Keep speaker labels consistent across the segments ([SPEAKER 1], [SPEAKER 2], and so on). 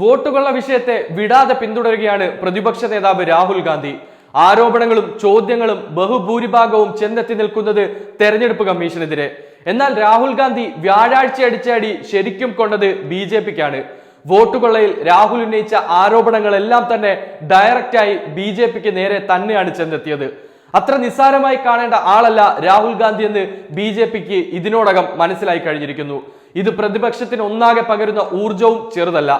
[SPEAKER 1] വോട്ടുകളുടെ വിഷയത്തെ വിടാതെ പിന്തുടരുകയാണ് പ്രതിപക്ഷ നേതാവ് രാഹുൽ ഗാന്ധി. ആരോപണങ്ങളും ചോദ്യങ്ങളും ബഹുഭൂരിഭാഗവും ചെന്നെത്തി നിൽക്കുന്നത് തെരഞ്ഞെടുപ്പ് കമ്മീഷനെതിരെ. എന്നാൽ രാഹുൽ ഗാന്ധി വ്യാഴാഴ്ച അടിച്ചടി ശരിക്കും കൊണ്ടത് ബി ജെ പിക്കാണ്. വോട്ടുകൊള്ളയിൽ രാഹുൽ ഉന്നയിച്ച ആരോപണങ്ങളെല്ലാം തന്നെ ഡയറക്റ്റായി ബി ജെ പിക്ക് നേരെ തന്നെയാണ് ചെന്നെത്തിയത്. അത്ര നിസ്സാരമായി കാണേണ്ട ആളല്ല രാഹുൽ ഗാന്ധി എന്ന് ബി ജെ പിക്ക് ഇതിനോടകം മനസ്സിലായി കഴിഞ്ഞിരിക്കുന്നു. ഇത് പ്രതിപക്ഷത്തിന് ഒന്നാകെ പകരുന്ന ഊർജവും ചെറുതല്ല.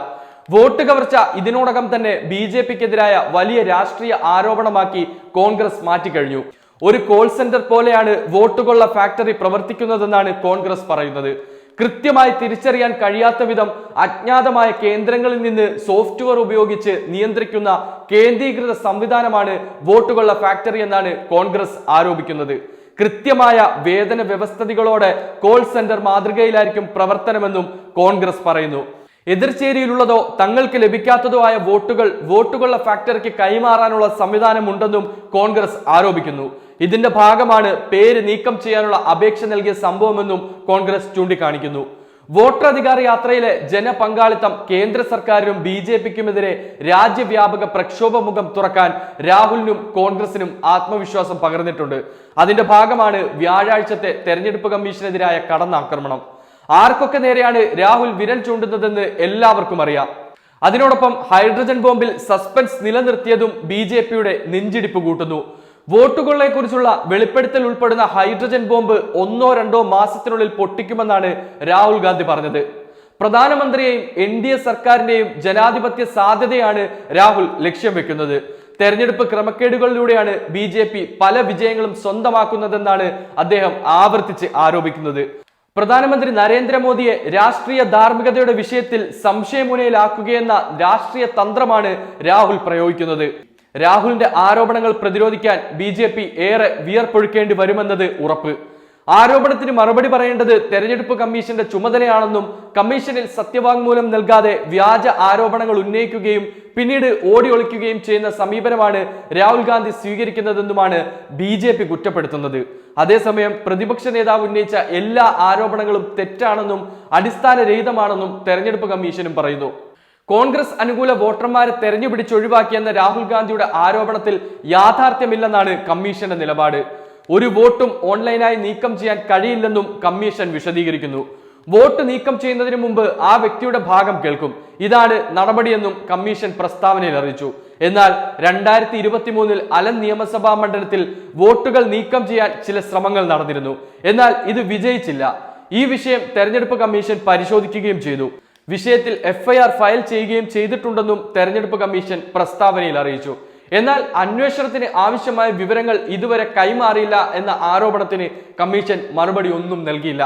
[SPEAKER 1] വോട്ട് കവർച്ച ഇതിനോടകം തന്നെ ബി ജെ പിക്കെതിരായ വലിയ രാഷ്ട്രീയ ആരോപണമാക്കി കോൺഗ്രസ് മാറ്റിക്കഴിഞ്ഞു. ഒരു കോൾ സെന്റർ പോലെയാണ് വോട്ടുകൊള്ള ഫാക്ടറി പ്രവർത്തിക്കുന്നതെന്നാണ് കോൺഗ്രസ് പറയുന്നത്. കൃത്യമായി തിരിച്ചറിയാൻ കഴിയാത്ത വിധം അജ്ഞാതമായ കേന്ദ്രങ്ങളിൽ നിന്ന് സോഫ്റ്റ്വെയർ ഉപയോഗിച്ച് നിയന്ത്രിക്കുന്ന കേന്ദ്രീകൃത സംവിധാനമാണ് വോട്ടുകൊള്ള ഫാക്ടറി എന്നാണ് കോൺഗ്രസ് ആരോപിക്കുന്നത്. കൃത്യമായ വേതന വ്യവസ്ഥതകളോടെ കോൾ സെന്റർ മാതൃകയിലായിരിക്കും പ്രവർത്തനമെന്നും കോൺഗ്രസ് പറയുന്നു. എതിർചേരിയിലുള്ളതോ തങ്ങൾക്ക് ലഭിക്കാത്തതോ ആയ വോട്ടുകൾ വോട്ടുകളുടെ ഫാക്ടറിക്ക് കൈമാറാനുള്ള സംവിധാനം ഉണ്ടെന്നും കോൺഗ്രസ് ആരോപിക്കുന്നു. ഇതിന്റെ ഭാഗമാണ് പേര് നീക്കം ചെയ്യാനുള്ള അപേക്ഷ നൽകിയ സംഭവമെന്നും കോൺഗ്രസ് ചൂണ്ടിക്കാണിക്കുന്നു. വോട്ടർ അധികാര യാത്രയിലെ ജനപങ്കാളിത്തം കേന്ദ്ര സർക്കാരിനും ബി ജെ പിക്കുമെതിരെ രാജ്യവ്യാപക പ്രക്ഷോഭമുഖം തുറക്കാൻ രാഹുലിനും കോൺഗ്രസിനും ആത്മവിശ്വാസം പകർന്നിട്ടുണ്ട്. അതിന്റെ ഭാഗമാണ് വ്യാഴാഴ്ചത്തെ തെരഞ്ഞെടുപ്പ് കമ്മീഷനെതിരായ കടന്നാക്രമണം. ആർക്കൊക്കെ നേരെയാണ് രാഹുൽ വിരൽ ചൂണ്ടുന്നതെന്ന് എല്ലാവർക്കും അറിയാം. അതിനോടൊപ്പം ഹൈഡ്രജൻ ബോംബിൽ സസ്പെൻസ് നിലനിർത്തിയതും ബി ജെ പിയുടെ നെഞ്ചിടിപ്പ് കൂട്ടുന്നു. വോട്ടുകളെ കുറിച്ചുള്ള വെളിപ്പെടുത്തൽ ഉൾപ്പെടുന്ന ഹൈഡ്രജൻ ബോംബ് ഒന്നോ രണ്ടോ മാസത്തിനുള്ളിൽ പൊട്ടിക്കുമെന്നാണ് രാഹുൽ ഗാന്ധി പറഞ്ഞത്. പ്രധാനമന്ത്രിയെയും എൻ ഡി എ സർക്കാരിന്റെയും ജനാധിപത്യ സാധ്യതയാണ് രാഹുൽ ലക്ഷ്യം വെക്കുന്നത്. തെരഞ്ഞെടുപ്പ് ക്രമക്കേടുകളിലൂടെയാണ് ബി ജെ പി പല വിജയങ്ങളും സ്വന്തമാക്കുന്നതെന്നാണ് അദ്ദേഹം ആവർത്തിച്ച് ആരോപിക്കുന്നത്. പ്രധാനമന്ത്രി നരേന്ദ്രമോദിയെ രാഷ്ട്രീയ ധാർമ്മികതയുടെ വിഷയത്തിൽ സംശയമുനയിലാക്കുകയെന്ന രാഷ്ട്രീയ തന്ത്രമാണ് രാഹുൽ പ്രയോഗിക്കുന്നത്. രാഹുലിന്റെ ആരോപണങ്ങൾ പ്രതിരോധിക്കാൻ ബി ജെ പി ഏറെ വിയർപ്പൊഴുക്കേണ്ടി വരുമെന്നത് ഉറപ്പ്. ആരോപണത്തിന് മറുപടി പറയേണ്ടത് തെരഞ്ഞെടുപ്പ് കമ്മീഷന്റെ ചുമതലയാണെന്നും കമ്മീഷനിൽ സത്യവാങ്മൂലം നൽകാതെ വ്യാജ ആരോപണങ്ങൾ ഉന്നയിക്കുകയും പിന്നീട് ഓടി ഒളിക്കുകയും ചെയ്യുന്ന സമീപനമാണ് രാഹുൽ ഗാന്ധി സ്വീകരിക്കുന്നതെന്നുമാണ് ബി ജെ പി കുറ്റപ്പെടുത്തുന്നത്. അതേസമയം പ്രതിപക്ഷ നേതാവ് ഉന്നയിച്ച എല്ലാ ആരോപണങ്ങളും തെറ്റാണെന്നും അടിസ്ഥാനരഹിതമാണെന്നും തെരഞ്ഞെടുപ്പ് കമ്മീഷനും പറയുന്നു. കോൺഗ്രസ് അനുകൂല വോട്ടർമാരെ തെരഞ്ഞുപിടിച്ച് ഒഴിവാക്കിയെന്ന രാഹുൽ ഗാന്ധിയുടെ ആരോപണത്തിൽ യാഥാർത്ഥ്യമില്ലെന്നാണ് കമ്മീഷന്റെ നിലപാട്. ഒരു വോട്ടും ഓൺലൈനായി നീക്കം ചെയ്യാൻ കഴിയില്ലെന്നും കമ്മീഷൻ വിശദീകരിക്കുന്നു. വോട്ട് നീക്കം ചെയ്യുന്നതിന് മുമ്പ് ആ വ്യക്തിയുടെ ഭാഗം കേൾക്കും. ഇതാണ് നടപടിയെന്നും കമ്മീഷൻ പ്രസ്താവനയിൽ അറിയിച്ചു. എന്നാൽ രണ്ടായിരത്തി ഇരുപത്തി മൂന്നിൽ അലൻ നിയമസഭാ മണ്ഡലത്തിൽ വോട്ടുകൾ നീക്കം ചെയ്യാൻ ചില ശ്രമങ്ങൾ നടന്നിരുന്നു. എന്നാൽ ഇത് വിജയിച്ചില്ല. ഈ വിഷയം തെരഞ്ഞെടുപ്പ് കമ്മീഷൻ പരിശോധിക്കുകയും ചെയ്തു. വിഷയത്തിൽ എഫ്ഐആർ ഫയൽ ചെയ്യുകയും ചെയ്തിട്ടുണ്ടെന്നും തെരഞ്ഞെടുപ്പ് കമ്മീഷൻ പ്രസ്താവനയിൽ അറിയിച്ചു. എന്നാൽ അന്വേഷണത്തിന് ആവശ്യമായ വിവരങ്ങൾ ഇതുവരെ കൈമാറിയില്ല എന്ന ആരോപണത്തിന് കമ്മീഷൻ മറുപടി ഒന്നും നൽകിയില്ല.